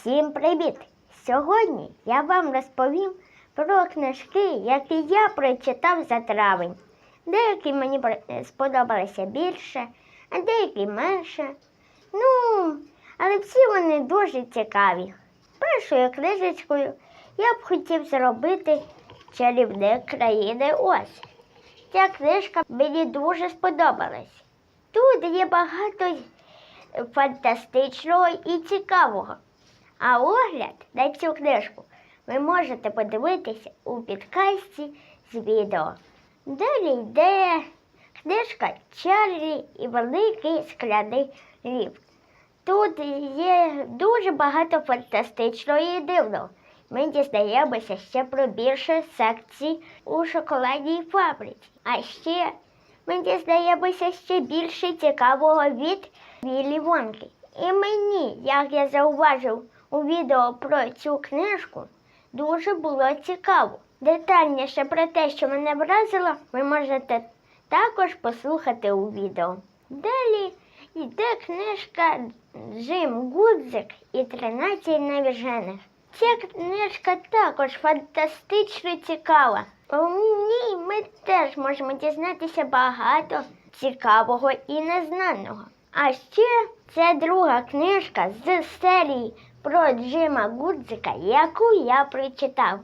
Всім привіт! Сьогодні я вам розповім про книжки, які я прочитав за травень. Деякі мені сподобалися більше, а деякі менше. Ну, але всі вони дуже цікаві. Першою книжечкою я б хотів зробити чарівник країни Оз. Ця книжка мені дуже сподобалась. Тут є багато фантастичного і цікавого. А огляд на цю книжку ви можете подивитися у підкасті з відео. Далі йде книжка Чарлі і великий скляний ліфт. Тут є дуже багато фантастичного і дивного. Ми дізнаємося ще про більше секцій у шоколадній фабриці. А ще ми дізнаємося ще більше цікавого від Віллі Вонки. І мені, як я зауважив у відео про цю книжку, дуже було цікаво. Детальніше про те, що мене вразило, ви можете також послухати у відео. Далі йде книжка Джим Гудзик і 13 навіжених. Ця книжка також фантастично цікава. У ній ми теж можемо дізнатися багато цікавого і незнаного. А ще це друга книжка з серії про Джима Гудзика, яку я прочитав.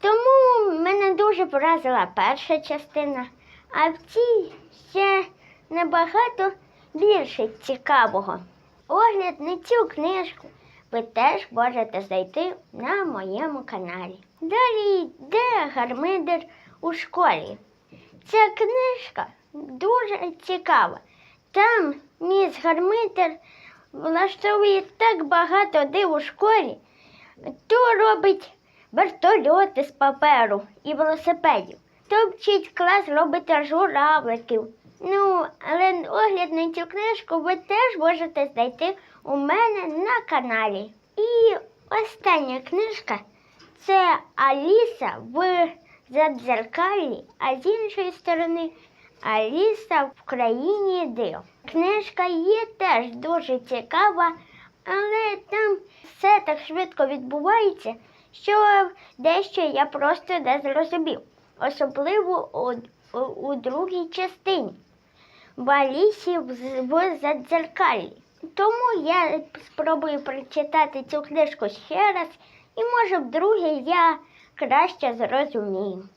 Тому мене дуже вразила перша частина, а в цій ще набагато більше цікавого. Огляд на цю книжку ви теж можете знайти на моєму каналі. Далі йде гармидер у школі. Ця книжка дуже цікава. Там міс гармидер влаштовує так багато див у школі, то робить вертольоти з паперу і велосипедів, то вчить клас робити журавликів. Ну, але огляд на цю книжку ви теж можете знайти у мене на каналі. І остання книжка це Аліса в Задзеркалі, а з іншої сторони Аліса в країні див. Книжка є теж дуже цікава, але там все так швидко відбувається, що дещо я просто не зрозумів, особливо у, у, у другій частині в Алісі в, в Задзеркалі. Тому я спробую прочитати цю книжку ще раз, і може вдруге я краще зрозумію.